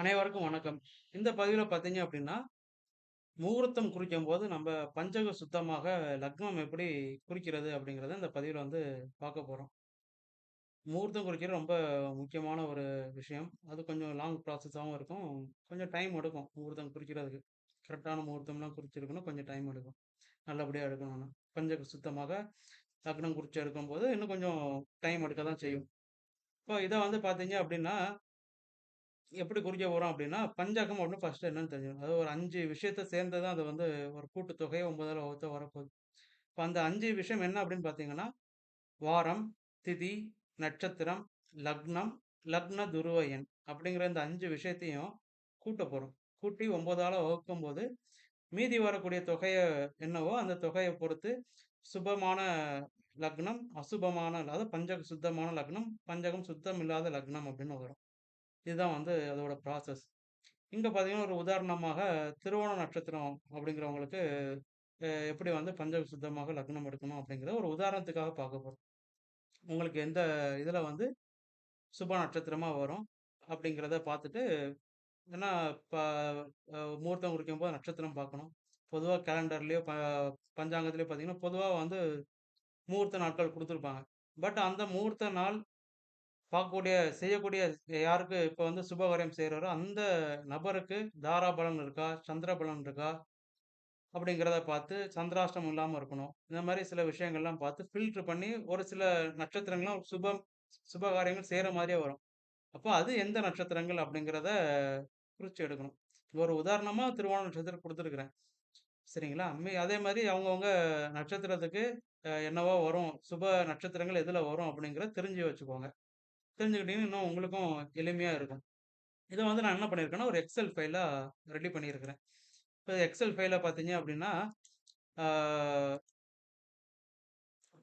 அனைவருக்கும் வணக்கம். இந்த பதிவில பார்த்தீங்க அப்படின்னா முகூர்த்தம் குறிக்கும் போது நம்ம பஞ்சக சுத்தமாக லக்னம் எப்படி குறிக்கிறது அப்படிங்கிறத இந்த பதிவில் வந்து பார்க்க போகிறோம் முகூர்த்தம் குறிக்கிறது ரொம்ப முக்கியமான ஒரு விஷயம். அது கொஞ்சம் லாங் ப்ராசஸாகவும் இருக்கும். கொஞ்சம் டைம் எடுக்கும் முகூர்த்தம் குறிக்கிறதுக்கு. கரெக்டான முகூர்த்தம்லாம் குறிச்சிருக்கணும். கொஞ்சம் டைம் எடுக்கும். நல்லபடியாக எடுக்கணும்னா. பஞ்சக சுத்தமாக லக்னம் குறித்து எடுக்கும்போது இன்னும் கொஞ்சம் டைம் எடுக்க தான் செய்யும். இப்போ இதை வந்து பார்த்தீங்க அப்படின்னா எப்படி குறிக்க போகிறோம் அப்படின்னா பஞ்சகம் அப்படின்னு ஃபஸ்ட்டு என்னன்னு தெரிஞ்சுக்கணும். அது ஒரு அஞ்சு விஷயத்த சேர்ந்தது தான் அது வந்து ஒரு கூட்டுத்தொகை ஒன்பதால் வகுத்த வரப்போகுது. இப்போ அந்த அஞ்சு விஷயம் என்ன அப்படின்னு பார்த்தீங்கன்னா, வாரம், திதி, நட்சத்திரம், லக்னம், லக்ன துருவ எண் அப்படிங்கிற இந்த அஞ்சு விஷயத்தையும் கூட்டப் போகிறோம் கூட்டி ஒம்போதால வகுக்கும் போது மீதி வரக்கூடிய தொகையை என்னவோ அந்த தொகையை பொறுத்து சுபமான லக்னம், அசுபமான அதாவது பஞ்சக சுத்தமான லக்னம், பஞ்சகம் சுத்தம் இல்லாத லக்னம் அப்படின்னு வரும். இதுதான் வந்து அதோட ப்ராசஸ். இங்கே பார்த்தீங்கன்னா, ஒரு உதாரணமாக திருவோண நட்சத்திரம் அப்படிங்கிறவங்களுக்கு எப்படி வந்து பஞ்சக சுத்தமாக லக்னம் எடுக்கணும் அப்படிங்கிறத ஒரு உதாரணத்துக்காக பார்க்க போகிறோம் உங்களுக்கு எந்த இதில் வந்து சுப நட்சத்திரமாக வரும் அப்படிங்கிறத பார்த்துட்டு ஏன்னா ப அ முகூர்த்தம் குறிக்கும்போது நட்சத்திரம் பார்க்கணும். பொதுவாக கேலண்டர்லேயோ ப பஞ்சாங்கத்துலேயோ பார்த்தீங்கன்னா, பொதுவாக வந்து முகூர்த்த நாட்கள் கொடுத்துருப்பாங்க பட் அந்த முகூர்த்த நாள் பார்க்கக்கூடிய செய்யக்கூடிய யாருக்கு இப்போ வந்து சுபகாரியம் செய்கிறாரோ அந்த நபருக்கு தாராபலன் இருக்கா? சந்திர பலன் இருக்கா? அப்படிங்கிறத பார்த்து சந்திராஷ்டம் இல்லாமல் இருக்கணும். இந்த மாதிரி சில விஷயங்கள்லாம் பார்த்து ஃபில்டர் பண்ணி ஒரு சில நட்சத்திரங்களும் சுபம் சுபகாரியங்கள் செய்கிற மாதிரியே வரும். அப்போ அது எந்த நட்சத்திரங்கள் அப்படிங்கிறத குறித்து எடுக்கணும். ஒரு உதாரணமாக திருவோண நட்சத்திரம் கொடுத்துருக்குறேன் சரிங்களா? அதே மாதிரி அவங்கவுங்க நட்சத்திரத்துக்கு என்னவோ வரும். சுப நட்சத்திரங்கள் எதில் வரும் அப்படிங்கிறத தெரிஞ்சு வச்சுக்கோங்க. தெரிஞ்சுக்கிட்டீங்கன்னா, இன்னும் உங்களுக்கும் எளிமையாக இருக்கும். இதை வந்து நான் என்ன பண்ணியிருக்கேன்னா, ஒரு எக்ஸல் ஃபைலாக ரெடி பண்ணியிருக்கிறேன். இப்போ எக்ஸல் ஃபைலாக பார்த்தீங்க அப்படின்னா,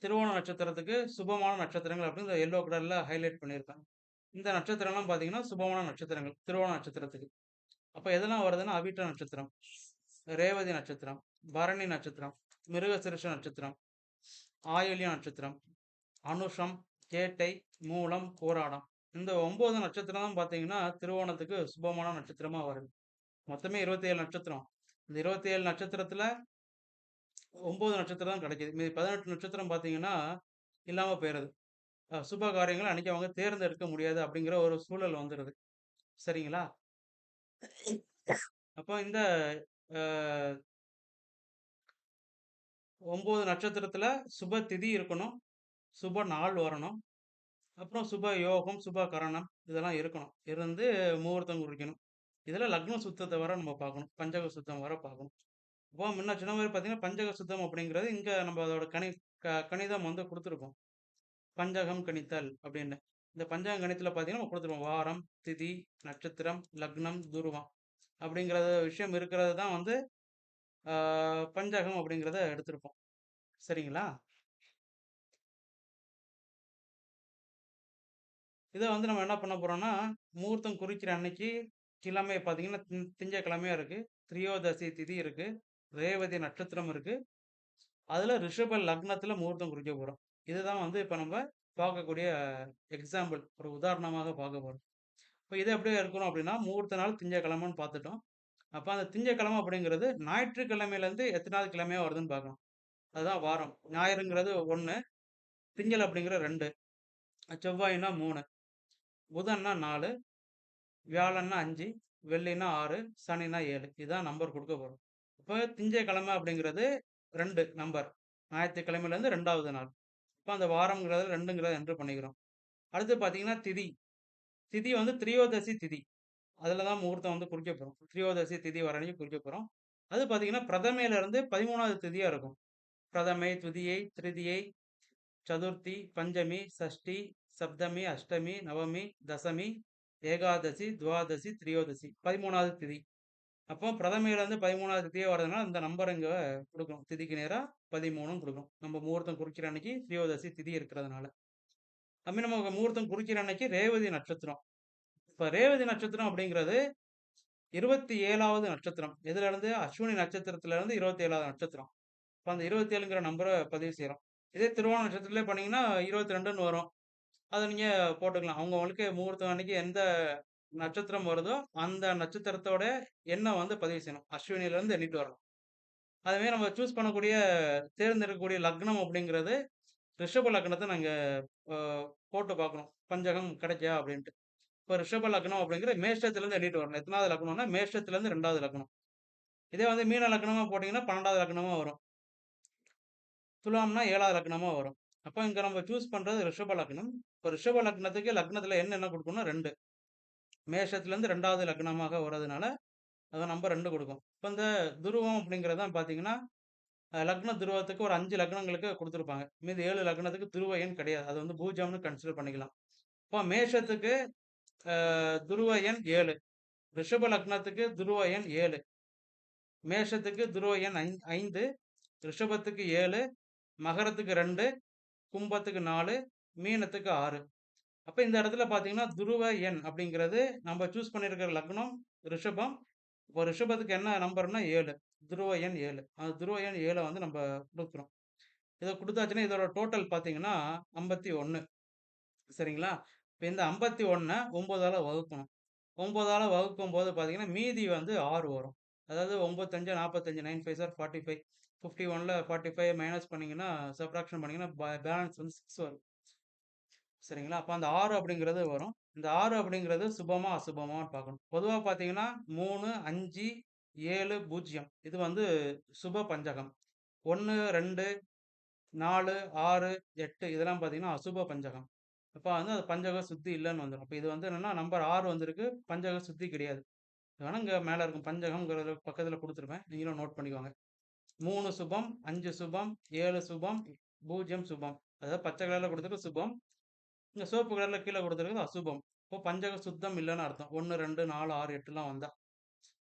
திருவோண நட்சத்திரத்துக்கு சுபமான நட்சத்திரங்கள் அப்படின்னு இந்த எல்லோ கலரில் ஹைலைட் பண்ணியிருக்காங்க இந்த நட்சத்திரம்லாம் பார்த்தீங்கன்னா, சுபமான நட்சத்திரங்கள். திருவோண நட்சத்திரத்துக்கு. அப்போ எதெல்லாம் வருதுன்னா, அவிட்ட நட்சத்திரம், ரேவதி நட்சத்திரம், பரணி நட்சத்திரம், மிருகசிருஷ நட்சத்திரம், ஆயுள்ய நட்சத்திரம், அனுஷம், கேட்டை, மூலம், போராடம் இந்த ஒன்பது நட்சத்திரம் தான் பார்த்தீங்கன்னா, திருவோணத்துக்கு சுபமான நட்சத்திரமா வருது. மொத்தமே 27 நட்சத்திரம். இந்த 27 நட்சத்திரத்துல 9 நட்சத்திரம் தான் கிடைக்கிது மீது பதினெட்டு நட்சத்திரம் பார்த்தீங்கன்னா, இல்லாமல் போயிடுது சுப காரியங்களை அன்னைக்கு அவங்க தேர்ந்தெடுக்க முடியாது அப்படிங்கிற ஒரு சூழல் வந்துடுது சரிங்களா? அப்போ இந்த ஒம்பது நட்சத்திரத்தில் சுப திதி இருக்கணும். சுப நாள் வரணும். அப்புறம் சுப யோகம், சுப கரணம் இதெல்லாம் இருக்கணும். இருந்து முகூர்த்தம் குறிக்கணும். இதெல்லாம் லக்ன சுத்தத்தை வர நம்ம பார்க்கணும். பஞ்சக சுத்தம் வர பார்க்கணும். இப்போ முன்ன சொன்ன மாதிரி பார்த்தீங்கன்னா, பஞ்சக சுத்தம் அப்படிங்கிறது இங்கே நம்ம அதோட கணி க கணிதம் வந்து கொடுத்துருக்கோம் பஞ்சகம் கணித்தல் அப்படின்னு. இந்த பஞ்சகம் கணித்தில் பார்த்தீங்கன்னா, நம்ம கொடுத்துருவோம் வாரம், திதி, நட்சத்திரம், லக்னம், துருவம் அப்படிங்கிற விஷயம் இருக்கிறது தான் வந்து பஞ்சகம் அப்படிங்கிறத எடுத்திருப்போம். சரிங்களா? இதை வந்து நம்ம என்ன பண்ண போகிறோன்னா முகூர்த்தம் குறிக்கிற அன்னைக்கு கிழமை பார்த்தீங்கன்னா, திங் இருக்குது திரியோதசி திதி இருக்குது ரேவதி நட்சத்திரம் இருக்குது அதில் ரிஷப லக்னத்தில் முகூர்த்தம் குறிக்க போகிறோம் இதுதான் வந்து இப்போ நம்ம பார்க்கக்கூடிய எக்ஸாம்பிள். ஒரு உதாரணமாக பார்க்க போகிறோம் இப்போ இது எப்படியே இருக்கணும் அப்படின்னா, முகூர்த்த நாள் திங்கட்கிழமைன்னு பார்த்துட்டோம். அப்போ அந்த திங்கட்கிழமை அப்படிங்கிறது ஞாயிற்றுக்கிழமையிலேருந்து எத்தனாவது கிழமையாக வருதுன்னு பார்க்கணும். அதுதான் வாரம். ஞாயிறுங்கிறது ஒன்று திங்கள் அப்படிங்கிற 2, செவ்வாய்னா 3, புதன்னா நாலு வியாழன்னா அஞ்சு வெள்ளினா ஆறு சனினா ஏழு இதுதான் நம்பர் கொடுக்க போகிறோம் இப்போ திங்கட்கிழமை அப்படிங்கிறது ரெண்டு நம்பர். ஞாயிற்றுக்கிழமையிலேருந்து ரெண்டாவது நாள். இப்போ அந்த வாரங்கிறது ரெண்டுங்கிறத என்ட்ரு பண்ணிக்கிறோம். அடுத்து பார்த்தீங்கன்னா, திதி. திதி வந்து திரியோதசி திதி. அதில் தான் முகூர்த்தம் வந்து குறிக்க போகிறோம் திரியோதசி திதி வரணையும் குறிக்க போகிறோம் அது பார்த்தீங்கன்னா, பிரதமையிலேருந்து பதிமூணாவது திதியாக இருக்கும். பிரதமை, துதியை, திருதியை, சதுர்த்தி, பஞ்சமி, சஷ்டி, சப்தமி, அஷ்டமி, நவமி, தசமி, ஏகாதசி, துவாதசி, திரியோதசி. 13வது திதி. அப்போ பிரதமையிலேருந்து பதிமூணாவது திதியாக வரதுனால அந்த நம்பர் இங்கே குடுக்கணும். திதிக்கு நேராக பதிமூணும் கொடுக்கணும் நம்ம முகூர்த்தம் குறிக்கிற அன்னைக்கு திரியோதசி திதி இருக்கிறதுனால. அப்படி நம்ம முகூர்த்தம் குறிக்கிற அன்னைக்கு ரேவதி நட்சத்திரம். இப்போ ரேவதி நட்சத்திரம் அப்படிங்கிறது 27வது நட்சத்திரம். எதுலருந்து? அஸ்வினி நட்சத்திரத்துலேருந்து இருபத்தி ஏழாவது நட்சத்திரம். இப்போ அந்த இருபத்தி ஏழுங்கிற நம்பரை பதிவு செய்கிறோம் இதே திருவோண நட்சத்திரத்திலே பண்ணீங்கன்னா 22ன்னு வரும். அத நீங்க போட்டுக்கலாம். அவங்கவங்களுக்கு முகூர்த்தம் அன்னைக்கு எந்த நட்சத்திரம் வருதோ அந்த நட்சத்திரத்தோட எண்ணம் வந்து பதிவு செய்யணும். அஸ்வினில இருந்து எண்ணிட்டு வரணும். அதுவே நம்ம சூஸ் பண்ணக்கூடிய தேர்ந்தெடுக்கக்கூடிய லக்னம் அப்படிங்கிறது ரிஷப லக்னத்தை நாங்க அ, போட்டு பார்க்கணும். பஞ்சகம் கிடைக்கா அப்படின்ட்டு. இப்போ ரிஷப லக்னம் அப்படிங்கிற மேஷத்திலேருந்து எண்ணிட்டு வரணும். எத்தனாவது லக்னம்னா மேஷத்திலேருந்து ரெண்டாவது லக்னம். இதே வந்து மீன லக்னமா போட்டீங்கன்னா, பன்னெண்டாவது லக்னமா வரும். துலாம்னா ஏழாவது லக்னமா வரும். அப்போ இங்கே நம்ம சூஸ் பண்ணுறது ரிஷப லக்னம். இப்போ ரிஷப லக்னத்துக்கு லக்னத்தில் என்னென்ன கொடுக்கணும் ரெண்டு. மேஷத்துலேருந்து ரெண்டாவது லக்னமாக வர்றதுனால அதை நம்ம ரெண்டு கொடுக்கும் இப்போ இந்த துருவம் அப்படிங்கிறது தான் பார்த்தீங்கன்னா லக்ன துருவத்துக்கு ஒரு அஞ்சு லக்னங்களுக்கு கொடுத்துருப்பாங்க. மீது ஏழு லக்னத்துக்கு துருவ எண் கிடையாது. அது வந்து பூஜ்ஜியம்னு கன்சிடர் பண்ணிக்கலாம். இப்போ மேஷத்துக்கு துருவயன் துருவ எண் ஏழு. ரிஷப லக்னத்துக்கு துருவ எண் ஏழு. மேஷத்துக்கு துருவ எண் ஐந்- ஐந்து. ரிஷபத்துக்கு ஏழு. மகரத்துக்கு ரெண்டு. கும்பத்துக்கு நாலு மீனத்துக்கு ஆறு. அப்போ இந்த இடத்துல பார்த்தீங்கன்னா துருவ எண் அப்படிங்கிறது நம்ம சூஸ் பண்ணியிருக்கிற லக்னம் ரிஷபம். இப்போ ரிஷபத்துக்கு என்ன நம்பர்னா ஏழு. துருவ எண் ஏழு. அந்த துருவ எண் ஏழை வந்து நம்ம கொடுக்குறோம் இதை கொடுத்தாச்சுன்னா இதோட டோட்டல் பார்த்தீங்கன்னா ஐம்பத்தி ஒன்று சரிங்களா? இப்போ இந்த ஐம்பத்தி ஒன்றை ஒம்போதால் வகுக்கணும். ஒம்போதால் வகுக்கும் போது பார்த்தீங்கன்னா மீதி வந்து ஆறு வரும். அதாவது ஒம்பத்தஞ்சு நாற்பத்தஞ்சு nine five sir forty five fifty ஒனில் ஃபார்ட்டி ஃபைவ் மைனஸ் பண்ணிங்கன்னா சப்ராக்ஷன் பண்ணிங்கன்னா பேலன்ஸ் வந்து சிக்ஸ் வரும். சரிங்களா? அப்போ அந்த ஆறு அப்படிங்கிறது வரும். இந்த ஆறு அப்படிங்கிறது சுபமா அசுபமான்னு பார்க்கணும். பொதுவாக பார்த்தீங்கன்னா மூணு அஞ்சு ஏழு பூஜ்ஜியம். இது வந்து சுப பஞ்சகம். ஒன்று ரெண்டு நாலு ஆறு எட்டு இதெல்லாம் பார்த்தீங்கன்னா அசுப பஞ்சகம். அப்போ வந்து அது பஞ்சக சுத்தி இல்லைன்னு வந்துடும் அப்போ இது வந்து என்னென்னா நம்பர் ஆறு வந்திருக்கு பஞ்சக சுத்தி கிடையாது. வேணா இங்கே மேலே இருக்கும். பஞ்சகம்ங்கிறது பக்கத்தில் கொடுத்துருப்பேன் நீங்களும் நோட் பண்ணிக்கோங்க. மூணு சுபம் அஞ்சு சுபம் ஏழு சுபம் பூஜ்ஜியம் சுபம். அதாவது பச்சை கலரில் கொடுத்துருக்கு சுபம் இங்கே சிவப்பு கலரில் கீழே கொடுத்துருக்குது அசுபம். இப்போ பஞ்சக சுத்தம் இல்லைன்னு அர்த்தம். ஒன்று ரெண்டு நாலு ஆறு எட்டுலாம் வந்தா.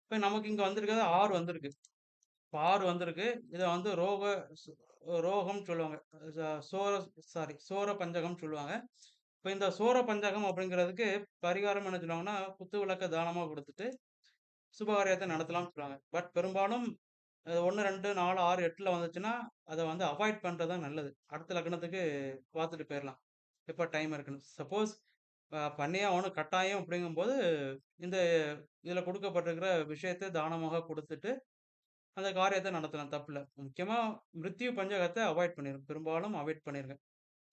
இப்போ நமக்கு இங்கே வந்திருக்கிறது ஆறு வந்திருக்கு. இப்போ ஆறு வந்திருக்கு. இதை வந்து ரோக சு- ரோகம் சொல்லுவாங்க. சோர சாரி சோர பஞ்சகம் சொல்லுவாங்க. இப்போ இந்த சோர பஞ்சகம் அப்படிங்கிறதுக்கு பரிகாரம் என்ன சொல்லுவாங்கன்னா குத்து விளக்க தானமாக கொடுத்துட்டு சுபகாரியத்தை நடத்தலாம்னு சொல்லுவாங்க. பட் பெரும்பாலும் ஒன்று ரெண்டு நாலு ஆறு எட்டில் வந்துச்சுன்னா அதை வந்து அவாய்ட் பண்ணுறது தான் நல்லது. அடுத்த லக்னத்துக்கு பார்த்துட்டு போயிடலாம் எப்போ டைம் இருக்குன்னு. சப்போஸ் பண்ணியே அவனும் கட்டாயம் அப்படிங்கும்போது இந்த இதில் கொடுக்கப்பட்டிருக்கிற விஷயத்தை தானமாக கொடுத்துட்டு அந்த காரியத்தை நடத்தலாம். தப்பில். முக்கியமாக மிருத்யு பஞ்சகத்தை அவாய்ட் பண்ணிருங்க பெரும்பாலும் அவாய்ட் பண்ணியிருக்கேன்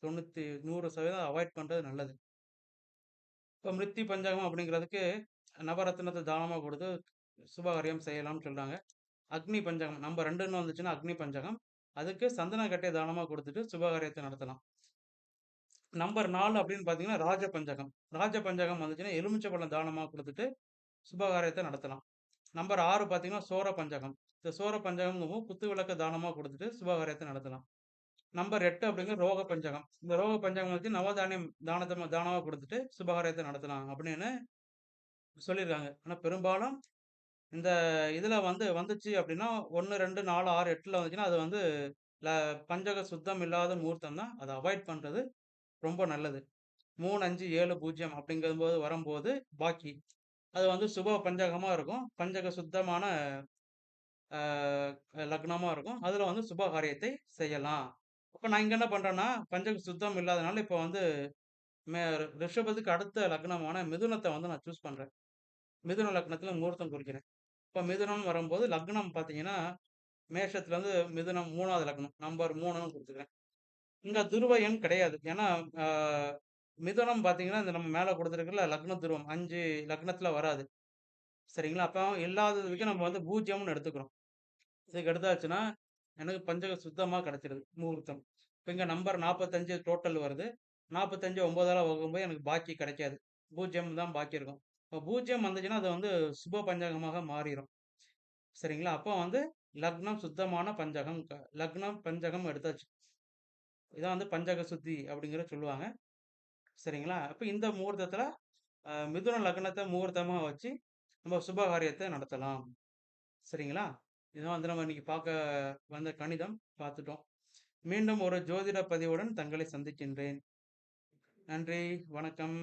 தொண்ணூற்றி நூறு சதவீதம் அவாய்ட் பண்ணுறது நல்லது. இப்போ மிருத்யு பஞ்சகம் அப்படிங்கிறதுக்கு நவரத்னத்தை தானமாக கொடுத்து சுபகாரியம் செய்யலாம்னு சொல்கிறாங்க அக்னி பஞ்சகம். நம்ம ரெண்டுன்னு வந்துச்சுன்னா அக்னி பஞ்சகம். அதுக்கு சந்தன கட்டை தானமாக கொடுத்துட்டு சுபகாரியத்தை நடத்தலாம். நம்பர் நாலு அப்படின்னு பார்த்தீங்கன்னா ராஜ பஞ்சகம். ராஜ பஞ்சகம் வந்துச்சுன்னா எலுமிச்சை பழம் தானமாக கொடுத்துட்டு சுபகாரியத்தை நடத்தலாம். நம்பர் ஆறு பார்த்தீங்கன்னா சோர பஞ்சகம். இந்த சோர பஞ்சகம்ங்கும் குத்து விளக்க தானமாக கொடுத்துட்டு சுபகாரியத்தை நடத்தலாம். நம்பர் எட்டு அப்படிங்கிற ரோக பஞ்சகம். இந்த ரோக பஞ்சகம் வச்சு நவதானியம் தானத்தை தானமாக கொடுத்துட்டு சுபகாரியத்தை நடத்தலாம் அப்படின்னு சொல்லியிருக்காங்க. ஆனால் பெரும்பாலும் இந்த இதில் வந்து வந்துச்சு அப்படின்னா ஒன்று ரெண்டு நாலு ஆறு எட்டில் வந்துச்சுன்னா அது வந்து ல பஞ்சக சுத்தம் இல்லாத முகூர்த்தம் தான். அதை அவாய்ட் பண்ணுறது ரொம்ப நல்லது. மூணு அஞ்சு ஏழு பூஜ்ஜியம் அப்படிங்கும்போது வரும்போது பாக்கி. அது வந்து சுப பஞ்சகமாக இருக்கும். பஞ்சக சுத்தமான லக்னமாக இருக்கும். அதில் வந்து சுப காரியத்தை செய்யலாம். இப்போ நான் இங்கே என்ன பண்ணுறேன்னா பஞ்சக சுத்தம் இல்லாதனால இப்போ வந்து மே ரிஷபத்துக்கு அடுத்த லக்னமான மிதுனத்தை வந்து நான் சூஸ் பண்ணுறேன் மிதுன லக்னத்தில் முகூர்த்தம் குறிக்கிறேன். இப்போ மிதுனம்னு வரும்போது லக்னம் பார்த்தீங்கன்னா மேஷத்துலேருந்து மிதுனம் மூணாவது லக்னம் நம்பர் மூணுன்னு கொடுத்துக்கிறேன். இங்கே துருவ எண் கிடையாது. ஏன்னா மிதுனம் பார்த்தீங்கன்னா இந்த நம்ம மேலே கொடுத்துருக்குல்ல லக்ன துருவம் அஞ்சு லக்னத்தில் வராது. சரிங்களா? அப்போ இல்லாததுக்கு நம்ம வந்து பூஜ்ஜியம்னு எடுத்துக்கிறோம். இதுக்கு எடுத்தாச்சுன்னா எனக்கு பஞ்சக சுத்தமாக கிடச்சிருது முகூர்த்தம். இப்போ இங்கே நம்பர் நாற்பத்தஞ்சு டோட்டல் வருது. நாற்பத்தஞ்சு ஒம்பதால் வகுக்கும்போது எனக்கு பாக்கி கிடைக்காது. பூஜ்ஜியம் தான் பாக்கி இருக்கும். இப்போ பூஜ்ஜியம் வந்துச்சுன்னா அது வந்து சுப பஞ்சகமாக மாறிடும் சரிங்களா? அப்போ வந்து லக்னம் சுத்தமான பஞ்சகம் லக்னம் பஞ்சகம் எடுத்தாச்சு. இதான் வந்து பஞ்சக சுத்தி அப்படிங்கிற சொல்லுவாங்க. சரிங்களா? அப்போ இந்த முகூர்த்தத்தில் மிதுன லக்னத்தை முகூர்த்தமாக வச்சு நம்ம சுப காரியத்தை நடத்தலாம். சரிங்களா? இதான் வந்து நம்ம இன்னைக்கு பார்க்க வந்த கணிதம் பார்த்துட்டோம். மீண்டும் ஒரு ஜோதிட பதிவுடன் தங்களை சந்திக்கின்றேன். நன்றி வணக்கம்.